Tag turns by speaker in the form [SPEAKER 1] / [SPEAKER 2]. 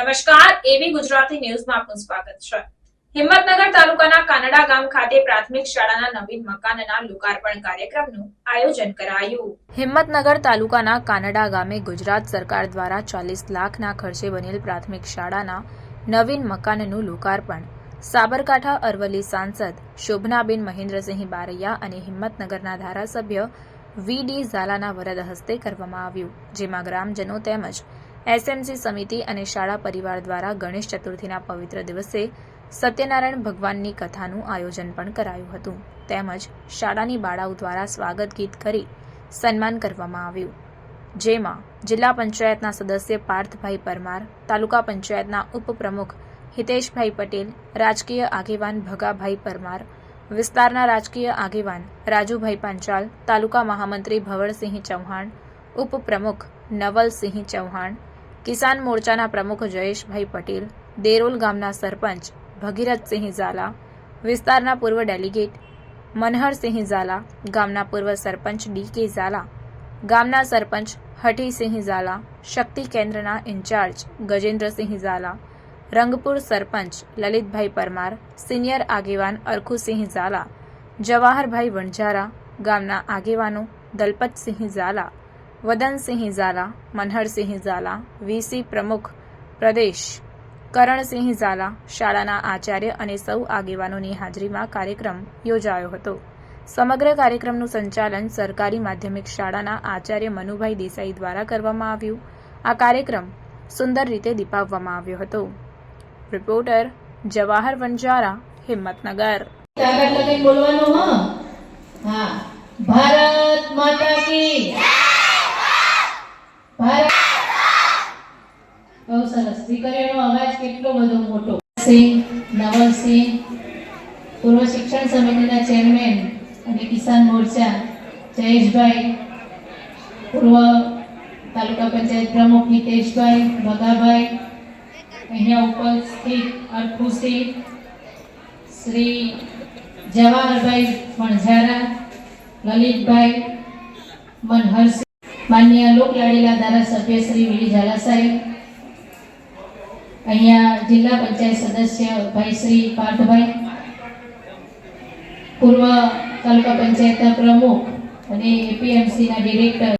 [SPEAKER 1] નમસ્કાર એબી ગુજરાતી ન્યૂઝમાં આપનું સ્વાગત છે. હિંમતનગર તાલુકાના કાનડા ગામ ખાતે પ્રાથમિક શાળાના નવીન મકાનના લોકાર્પણ કાર્યક્રમનું આયોજન કરાયું. હિંમતનગર તાલુકાના કાનડા ગામે ગુજરાત સરકાર દ્વારા ચાલીસ લાખના ખર્ચે બનેલ પ્રાથમિક શાળાના નવીન મકાનનું લોકાર્પણ. સાબરકાંઠા અરવલ્લી સાંસદ શોભનાબેન મહેન્દ્રસિંહ બારૈયા અને હિંમતનગરના ધારાસભ્ય વી ડી ઝાલાના વરદ હસ્તે કરવામાં આવ્યું, જેમાં ગ્રામજનો તેમજ એસએમસી સમિતિ અને શાળા પરિવાર દ્વારા ગણેશ ચતુર્થીના પવિત્ર દિવસે સત્યનારાયણ ભગવાનની કથાનું આયોજન પણ કરાયું હતું. તેમજ શાળાની બાળાઓ દ્વારા સ્વાગત ગીત કરી સન્માન કરવામાં આવ્યું. જેમાં જિલ્લા પંચાયતના સદસ્ય પાર્થભાઈ પરમાર, તાલુકા પંચાયતના ઉપપ્રમુખ હિતેશભાઈ પટેલ, રાજકીય આગેવાન ભગાભાઈ પરમાર, વિસ્તારના રાજકીય આગેવાન રાજુભાઈ પાંચાલ, તાલુકા મહામંત્રી ભવરસિંહ ચૌહાણ, ઉપપ્રમુખ નવલસિંહ ચૌહાણ કિસાન મોરચાના પ્રમુખ જયેશભાઈ પટેલ, દેરોલ ગામના સરપંચ ભગીરથસિંહ ઝાલા, વિસ્તારના પૂર્વ ડેલિગેટ મનહરસિંહ ઝાલા, ગામના પૂર્વ સરપંચ ડી કે ઝાલા, ગામના સરપંચ હઠીસિંહ ઝાલા, શક્તિ કેન્દ્રના ઇન્ચાર્જ ગજેન્દ્રસિંહ ઝાલા, રંગપુર સરપંચ લલિતભાઈ પરમાર, સિનિયર આગેવાન અરખુસિંહ ઝાલા, જવાહરભાઈ વણઝારા, ગામના આગેવાનો દલપતસિંહ ઝાલા વદનસિંહ ઝાલા, મનહરસિંહ ઝાલા, વીસી પ્રમુખ, પ્રદેશ, કરણસિંહ ઝાલા શાળાના આચાર્ય અને સૌ આગેવાનોની હાજરીમાં કાર્યક્રમ યોજાયો હતો. સમગ્ર કાર્યક્રમનું સંચાલન સરકારી માધ્યમિક શાળાના આચાર્ય મનુભાઈ દેસાઈ દ્વારા કરવામાં આવ્યું. આ કાર્યક્રમ સુંદર રીતે દીપાવવામાં આવ્યો હતો. રિપોર્ટર જવાહર વંજારા, હિંમતનગર.
[SPEAKER 2] બોલવાનું, હા. ભારત માતા કી. કેટલો બધો મોટો? સિંહ નવલસિંહ પૂર્વ શિક્ષણ સમિતિના ચેરમેન અને કિસાન મોરચા, જયેશભાઈ, પૂર્વ તાલુકા પંચાયત પ્રમુખ હિતેશભાઈ ભગાભાઈ અહીંયા ઉપસ્થિત અર્ખુસિંહ શ્રી જવાહરભાઈ વણઝારા, લલિતભાઈ મનહરસિંહ માન્ય લોકલાડીલા ધારાસભ્ય શ્રી વીડી ઝાલા સાહેબ અહીંયા જિલ્લા પંચાયત સદસ્ય ભાઈ શ્રી પાઠભાઈ પૂર્વ તાલુકા પંચાયતના પ્રમુખ અને એપીએમસીના ડિરેક્ટર